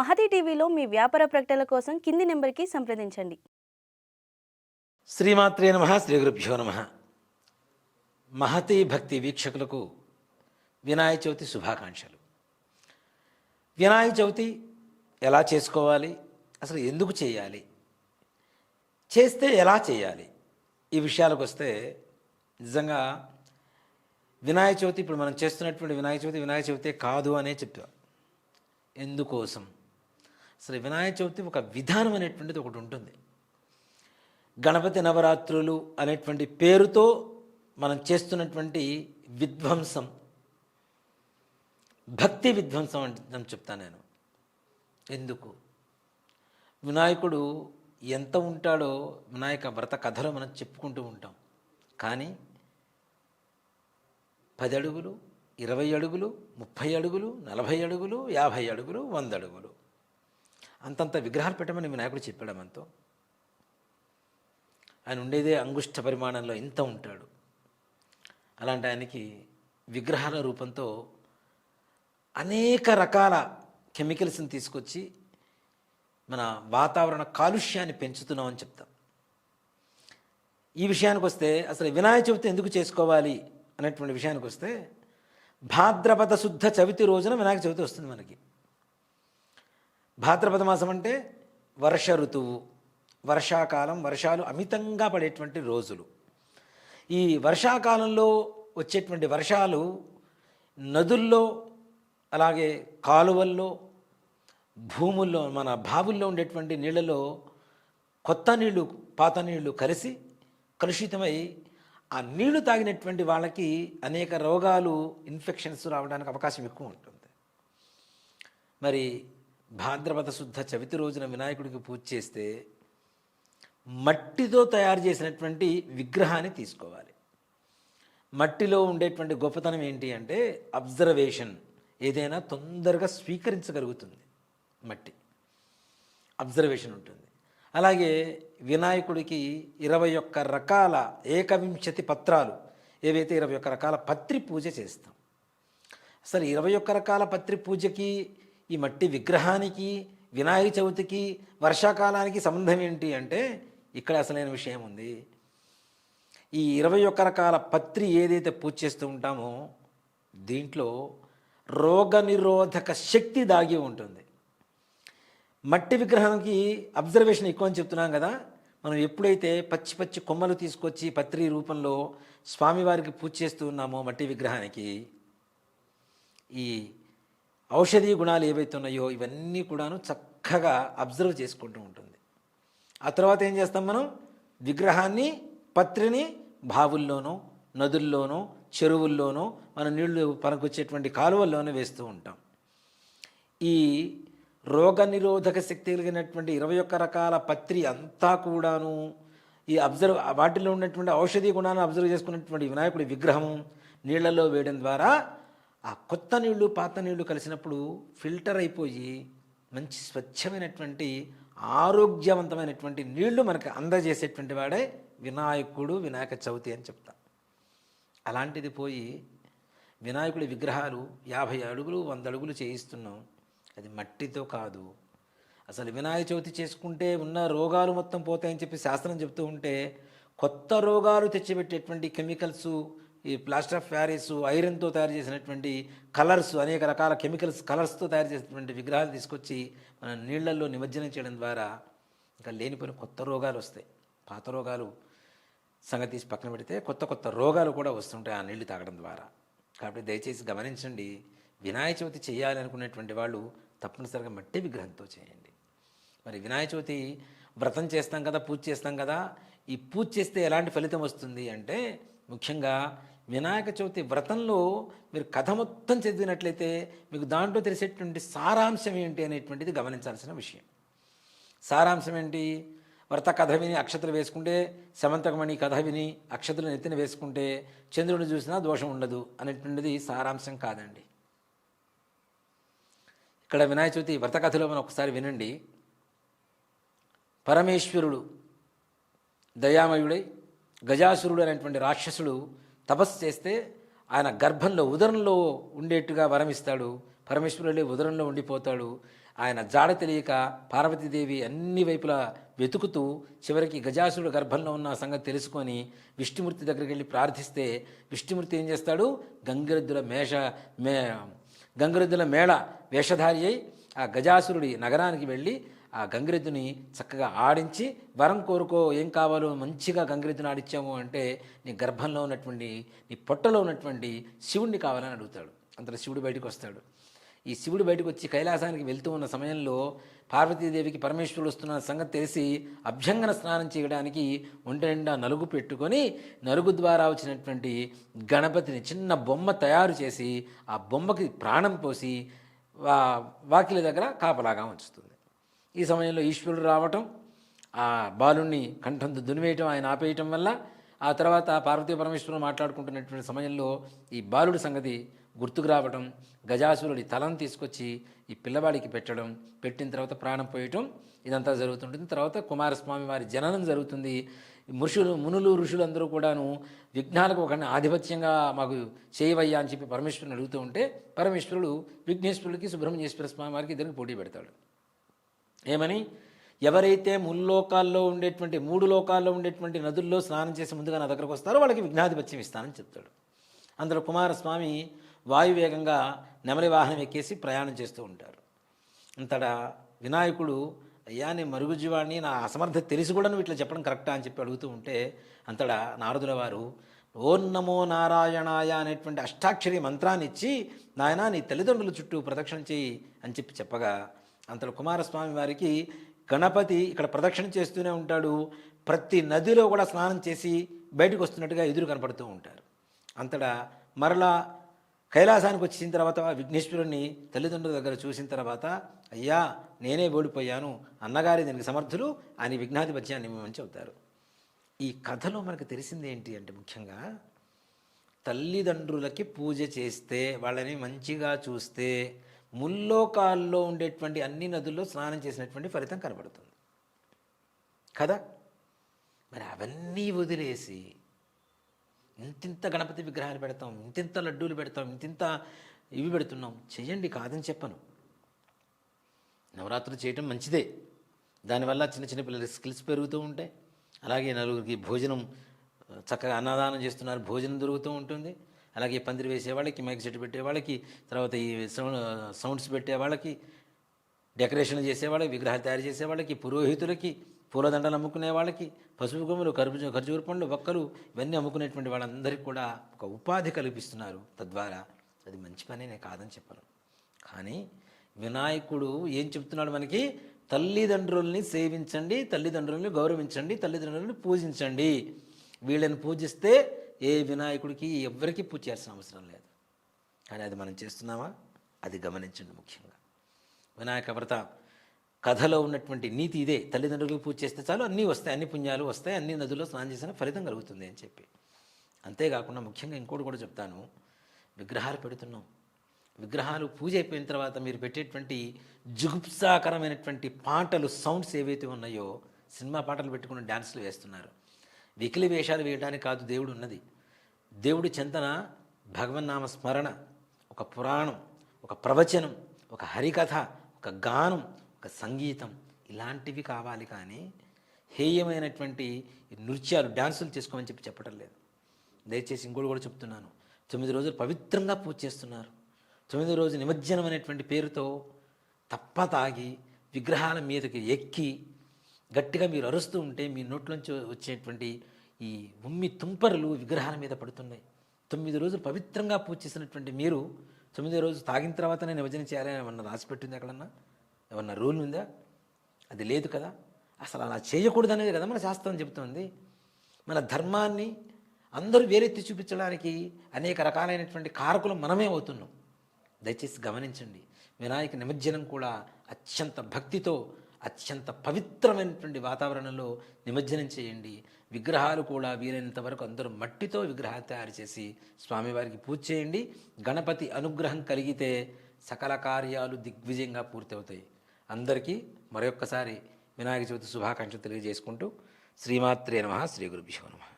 మహతి టీవీలో మీ వ్యాపార ప్రకటనల కోసం కింది నెంబర్కి సంప్రదించండి. శ్రీమాత్రే నమ శ్రీ గురుభ్యో నమ. మహతి భక్తి వీక్షకులకు వినాయక చవితి శుభాకాంక్షలు. వినాయక చవితి ఎలా చేసుకోవాలి? అసలు ఎందుకు చేయాలి? చేస్తే ఎలా చేయాలి? ఈ విషయాలకు వస్తే నిజంగా వినాయక చవితి ఇప్పుడు మనం చేస్తున్నటువంటి వినాయక చవితి వినాయక చవితే కాదు అనే చెప్పా ఎందుకోసం? అసలు వినాయక చవితి ఒక విధానం అనేటువంటిది ఒకటి ఉంటుంది. గణపతి నవరాత్రులు అనేటువంటి పేరుతో మనం చేస్తున్నటువంటి విధ్వంసం భక్తి విధ్వంసం అని చెప్తాను నేను. ఎందుకు? వినాయకుడు ఎంత ఉంటాడో వినాయక వ్రత కథలో మనం చెప్పుకుంటూ ఉంటాం. కానీ పది అడుగులు ఇరవై అడుగులు ముప్పై అడుగులు నలభై అడుగులు యాభై అడుగులు వంద అడుగులు అంతంత విగ్రహాలు పెట్టమని వినాయకుడు చెప్పాడు మనతో ఆయన ఉండేదే అంగుష్ట పరిమాణంలో ఇంత ఉంటాడు. అలాంటి ఆయనకి విగ్రహాల రూపంతో అనేక రకాల కెమికల్స్ని తీసుకొచ్చి మన వాతావరణ కాలుష్యాన్ని పెంచుతున్నామని చెప్తాం. ఈ విషయానికి వస్తే అసలు వినాయక చవితి ఎందుకు చేసుకోవాలి అనేటువంటి విషయానికి వస్తే భాద్రపద శుద్ధ చవితి రోజున వినాయక చవితి వస్తుంది మనకి. భాద్రపద మాసం అంటే వర్ష ఋతువు వర్షాకాలం వర్షాలు అమితంగా పడేటువంటి రోజులు. ఈ వర్షాకాలంలో వచ్చేటువంటి వర్షాలు నదుల్లో అలాగే కాలువల్లో భూముల్లో మన బావుల్లో ఉండేటువంటి నీళ్ళలో కొత్త నీళ్ళు పాత నీళ్ళు కలిసి కలుషితమై ఆ నీళ్ళు తాగినటువంటి వాళ్ళకి అనేక రోగాలు ఇన్ఫెక్షన్స్ రావడానికి అవకాశం ఎక్కువ ఉంటుంది. మరి భాద్రపద శుద్ధ చవితి రోజున వినాయకుడికి పూజ చేస్తే మట్టితో తయారు చేసినటువంటి విగ్రహాన్ని తీసుకోవాలి. మట్టిలో ఉండేటువంటి గొప్పతనం ఏంటి అంటే అబ్జర్వేషన్ ఏదైనా తొందరగా స్వీకరించగలుగుతుంది మట్టి. అబ్జర్వేషన్ ఉంటుంది. అలాగే వినాయకుడికి ఇరవై ఒక్క రకాల ఏకవింశతి పత్రాలు ఏవైతే ఇరవై ఒక్క రకాల పత్రి పూజ చేస్తాం. అసలు ఇరవై ఒక్క రకాల పత్రి పూజకి ఈ మట్టి విగ్రహానికి వినాయక చవితికి వర్షాకాలానికి సంబంధం ఏంటి అంటే ఇక్కడ అసలైన విషయం ఉంది. ఈ ఇరవై ఒక్క రకాల పత్రి ఏదైతే పూజ చేస్తూ ఉంటామో దీంట్లో రోగ నిరోధక శక్తి దాగి ఉంటుంది. మట్టి విగ్రహానికి అబ్జర్వేషన్ ఎక్కువ అని చెప్తున్నాం కదా. మనం ఎప్పుడైతే పచ్చి పచ్చి కొమ్మలు తీసుకొచ్చి పత్రి రూపంలో స్వామివారికి పూజ చేస్తూ ఉన్నామో మట్టి విగ్రహానికి ఈ ఔషధీ గుణాలు ఏవైతే ఉన్నాయో ఇవన్నీ కూడాను చక్కగా అబ్జర్వ్ చేసుకుంటూ ఉంటుంది. ఆ తర్వాత ఏం చేస్తాం మనం? విగ్రహాన్ని పత్రిని బావుల్లోనో నదుల్లోనో చెరువుల్లోనో మన నీళ్ళు పనకొచ్చేటువంటి కాలువల్లోనూ వేస్తూ ఉంటాం. ఈ రోగ నిరోధక శక్తి కలిగినటువంటి ఇరవై ఒక్క రకాల పత్రి అంతా కూడాను ఈ అబ్జర్వ్ వాటిలో ఉన్నటువంటి ఔషధీ గుణాలను అబ్జర్వ్ చేసుకున్నటువంటి వినాయకుడి విగ్రహం నీళ్ళలో వేయడం ద్వారా ఆ కొత్త నీళ్ళు పాత నీళ్ళు కలిసినప్పుడు ఫిల్టర్ అయిపోయి మంచి స్వచ్ఛమైనటువంటి ఆరోగ్యవంతమైనటువంటి నీళ్ళు మనకు అందజేసేటువంటి వాడే వినాయకుడు వినాయక చవితి అని చెప్తా. అలాంటిది పోయి వినాయకుడి విగ్రహాలు యాభై అడుగులు వంద అడుగులు చేయిస్తున్నాం. అది మట్టితో కాదు. అసలు వినాయక చవితి చేసుకుంటే ఉన్న రోగాలు మొత్తం పోతాయని చెప్పి శాస్త్రం చెప్తూ ఉంటే కొత్త రోగాలు తెచ్చిపెట్టేటువంటి కెమికల్స్ ఈ ప్లాస్టర్ ఆఫ్ ప్యారిస్ ఐరన్తో తయారు చేసినటువంటి కలర్స్ అనేక రకాల కెమికల్స్ కలర్స్తో తయారు చేసినటువంటి విగ్రహాలు తీసుకొచ్చి మన నీళ్ళలో నిమజ్జనం చేయడం ద్వారా ఇంకా లేనిపోయిన కొత్త రోగాలు వస్తాయి. పాత రోగాలు సంగతి తీసి పక్కన పెడితే కొత్త కొత్త రోగాలు కూడా వస్తుంటాయి ఆ నీళ్ళు తాగడం ద్వారా. కాబట్టి దయచేసి గమనించండి వినాయక చవితి చేయాలి అనుకునేటువంటి వాళ్ళు తప్పనిసరిగా మట్టి విగ్రహంతో చేయండి. మరి వినాయక చవితి వ్రతం చేస్తాం కదా పూజ చేస్తాం కదా ఈ పూజ చేస్తే ఎలాంటి ఫలితం వస్తుంది అంటే ముఖ్యంగా వినాయక చవితి వ్రతంలో మీరు కథ మొత్తం చదివినట్లయితే మీకు దాంట్లో తెలిసేటువంటి సారాంశం ఏంటి అనేటువంటిది గమనించాల్సిన విషయం. సారాంశం ఏంటి? వ్రత కథ విని అక్షతలు వేసుకుంటే సమంతకమణి కథ విని అక్షతలు నెత్తిన వేసుకుంటే చంద్రుడిని చూసినా దోషం ఉండదు అనేటువంటిది సారాంశం కాదండి. ఇక్కడ వినాయక చవితి వ్రత కథలో మనం ఒకసారి వినండి. పరమేశ్వరుడు దయామయుడై గజాసురుడు అనేటువంటి రాక్షసుడు తపస్సు చేస్తే ఆయన గర్భంలో ఉదరంలో ఉండేట్టుగా వరమిస్తాడు. పరమేశ్వరుడే ఉదరంలో ఉండిపోతాడు. ఆయన జాడ తెలియక పార్వతీదేవి అన్ని వైపులా వెతుకుతూ చివరికి గజాసురుడు గర్భంలో ఉన్న సంగతి తెలుసుకొని విష్ణుమూర్తి దగ్గరికి వెళ్ళి ప్రార్థిస్తే విష్ణుమూర్తి ఏం చేస్తాడు? గంగిరెద్దుల మేష మే గంగిరెద్దుల మేళ వేషధారి అయి ఆ గజాసురుడి నగరానికి వెళ్ళి ఆ గంగిరెద్దుని చక్కగా ఆడించి వరం కోరుకో ఏం కావాలో మంచిగా గంగిరెద్దుని ఆడిచ్చాము అంటే నీ గర్భంలో ఉన్నటువంటి నీ పొట్టలో ఉన్నటువంటి శివుణ్ణి కావాలని అడుగుతాడు. అంతలో శివుడు బయటకు వస్తాడు. ఈ శివుడు బయటకు వచ్చి కైలాసానికి వెళ్తూ ఉన్న సమయంలో పార్వతీదేవికి పరమేశ్వరుడు వస్తున్న సంగతి తెలిసి అభ్యంగన స్నానం చేయడానికి ఒంటి నిండా నలుగు పెట్టుకొని నలుగు ద్వారా వచ్చినటువంటి గణపతిని చిన్న బొమ్మ తయారు చేసి ఆ బొమ్మకి ప్రాణం పోసి వా వాకిలి దగ్గర కాపలాగా ఉంచుతుంది. ఈ సమయంలో ఈశ్వరుడు రావటం ఆ బాలుణ్ణి కంఠంతో దునివేయటం ఆయన ఆపేయటం వల్ల ఆ తర్వాత పార్వతీ పరమేశ్వరుడు మాట్లాడుకుంటున్నటువంటి సమయంలో ఈ బాలుడి సంగతి గుర్తుకు రావటం గజాసురుడి తలను తీసుకొచ్చి ఈ పిల్లవాడికి పెట్టడం పెట్టిన తర్వాత ప్రాణం పోయటం ఇదంతా జరుగుతుంటుంది. తర్వాత కుమారస్వామి వారి జననం జరుగుతుంది. ముషులు మునులు ఋషులందరూ కూడాను విఘ్నాలకు ఒక ఆధిపత్యంగా మాకు చేయవయ్యా అని చెప్పి పరమేశ్వరుని అడుగుతూ ఉంటే పరమేశ్వరుడు విఘ్నేశ్వరుడికి సుబ్రహ్మణ్యేశ్వర స్వామి వారికి ఇద్దరికి పోటీ పెడతాడు. ఏమని? ఎవరైతే ముల్లోకాల్లో ఉండేటువంటి మూడు లోకాల్లో ఉండేటువంటి నదుల్లో స్నానం చేసి ముందుగా నా దగ్గరకు వస్తారో వాళ్ళకి విఘ్నాధిపత్యం ఇస్తానని చెప్తాడు. అందులో కుమారస్వామి వాయువేగంగా నెమలి వాహనం ఎక్కేసి ప్రయాణం చేస్తూ ఉంటారు. అంతటా వినాయకుడు అయ్యా నేను మరుగుజ్జువాడిని నా అసమర్థత తెలిసి కూడా నువ్వు ఇట్లా చెప్పడం కరెక్టా? అని చెప్పి అడుగుతూ ఉంటే అంతటా నారదుల వారు ఓం నమో నారాయణాయ అనేటువంటి అష్టాక్షరి మంత్రాన్ని ఇచ్చి నాయనా నీ తల్లిదండ్రుల చుట్టూ ప్రదక్షిణ చేయి అని చెప్పి చెప్పగా అంతలో కుమారస్వామి వారికి గణపతి ఇక్కడ ప్రదక్షిణ చేస్తూనే ఉంటాడు. ప్రతి నదిలో కూడా స్నానం చేసి బయటకు వస్తున్నట్టుగా ఎదురు కనపడుతూ ఉంటారు. అంతటా మరలా కైలాసానికి వచ్చిన తర్వాత విఘ్నేశ్వరుణ్ణి తల్లిదండ్రుల దగ్గర చూసిన తర్వాత అయ్యా నేనే ఓడిపోయాను. అన్నగారి దీనికి సమర్థులు. ఆయన విఘ్నాధిపత్యాన్ని ఇవ్వమని చెబుతారు ఈ కథలో మనకు తెలిసింది ఏంటి అంటే ముఖ్యంగా తల్లిదండ్రులకి పూజ చేస్తే వాళ్ళని మంచిగా చూస్తే ముల్లోకాల్లో ఉండేటువంటి అన్ని నదుల్లో స్నానం చేసినటువంటి ఫలితం కనబడుతుంది. కదా? మరి అవన్నీ వదిలేసి ఇంతింత గణపతి విగ్రహాలు పెడతాం ఇంతింత లడ్డూలు పెడతాం ఇంతింత ఇవి పెడుతున్నాం. చేయండి కాదని చెప్పను. నవరాత్రులు చేయటం మంచిదే. దానివల్ల చిన్న చిన్న పిల్లల స్కిల్స్ పెరుగుతూ ఉంటాయి. అలాగే నలుగురికి భోజనం చక్కగా అన్నదానం చేస్తున్నారు భోజనం దొరుకుతూ ఉంటుంది. అలాగే పందిరి వేసే వాళ్ళకి మైక్ సెట్ పెట్టే వాళ్ళకి తర్వాత ఈ సౌండ్ సౌండ్స్ పెట్టే వాళ్ళకి డెకరేషన్ చేసే వాళ్ళకి విగ్రహాలు తయారు చేసే వాళ్ళకి పురోహితులకి పూలదండలు అమ్ముకునే వాళ్ళకి పసుపు కొమ్ములు కర్బూజ ఖర్జూర పండ్లు ఒక్కలు ఇవన్నీ అమ్ముకునేటువంటి వాళ్ళందరికీ కూడా ఒక ఉపాధి కల్పిస్తున్నారు తద్వారా. అది మంచి పని నేను కాదని చెప్పను కానీ వినాయకుడు ఏం చెప్తున్నాడు మనకి? తల్లిదండ్రుల్ని సేవించండి తల్లిదండ్రుల్ని గౌరవించండి తల్లిదండ్రుల్ని పూజించండి. వీళ్ళని పూజిస్తే ఏ వినాయకుడికి ఎవ్వరికీ పూజ చేయాల్సిన అవసరం లేదు. కానీ అది మనం చేస్తున్నామా? అది గమనించండి ముఖ్యంగా. వినాయక వ్రత కథలో ఉన్నటువంటి నీతి ఇదే. తల్లిదండ్రులకు పూజ చేస్తే చాలు అన్నీ వస్తాయి. అన్ని పుణ్యాలు వస్తాయి. అన్ని నదుల్లో స్నానం చేసిన ఫలితం కలుగుతుంది అని చెప్పి. అంతేకాకుండా ముఖ్యంగా ఇంకోటి కూడా చెప్తాను. విగ్రహాలు పెడుతున్నాం. విగ్రహాలు పూజ అయిపోయిన తర్వాత మీరు పెట్టేటువంటి జుగుప్సాకరమైనటువంటి పాటలు సౌండ్స్ ఏవైతే ఉన్నాయో సినిమా పాటలు పెట్టుకుని డ్యాన్సులు వేస్తున్నారు. వికిలి వేషాలు వేయడానికి కాదు దేవుడు ఉన్నది. దేవుడి చెంతన భగవన్నామ స్మరణ ఒక పురాణం ఒక ప్రవచనం ఒక హరికథ ఒక గానం ఒక సంగీతం ఇలాంటివి కావాలి కానీ హేయమైనటువంటి నృత్యాలు డ్యాన్సులు చేసుకోమని చెప్పి చెప్పడం లేదు. దయచేసి ఇంకోటి కూడా చెప్తున్నాను. తొమ్మిది రోజులు పవిత్రంగా పూజ చేస్తున్నారు. తొమ్మిది రోజు నిమజ్జనం అనేటువంటి పేరుతో తప్ప తాగి విగ్రహాల మీదకి ఎక్కి గట్టిగా మీరు అరుస్తూ ఉంటే మీ నోట్లోంచి వచ్చేటువంటి ఈ ఉమ్మి తుంపరులు విగ్రహాల మీద పడుతున్నాయి. తొమ్మిది రోజులు పవిత్రంగా పూజ చేసినటువంటి మీరు తొమ్మిది రోజు తాగిన తర్వాతనే నిమజ్జనం చేయాలని ఏమన్నా రాసిపెట్టింది ఎక్కడన్నా? ఏమన్నా రూల్ ఉందా? అది లేదు కదా. అసలు అలా చేయకూడదు అనేది కదా మన శాస్త్రం చెబుతుంది. మన ధర్మాన్ని అందరూ వేరెత్తి చూపించడానికి అనేక రకాలైనటువంటి కారకులు మనమే అవుతున్నాం. దయచేసి గమనించండి. వినాయక నిమజ్జనం కూడా అత్యంత భక్తితో అత్యంత పవిత్రమైనటువంటి వాతావరణంలో నిమజ్జనం చేయండి. విగ్రహాలు కూడా వీలైనంత వరకు అందరూ మట్టితో విగ్రహాలు తయారు చేసి స్వామివారికి పూజ చేయండి. గణపతి అనుగ్రహం కలిగితే సకల కార్యాలు దిగ్విజయంగా పూర్తవుతాయి. అందరికీ మరొక్కసారి వినాయక చవితి శుభాకాంక్షలు తెలియజేసుకుంటూ శ్రీమాత్రే నమ శ్రీ గురుభ్యో నమ.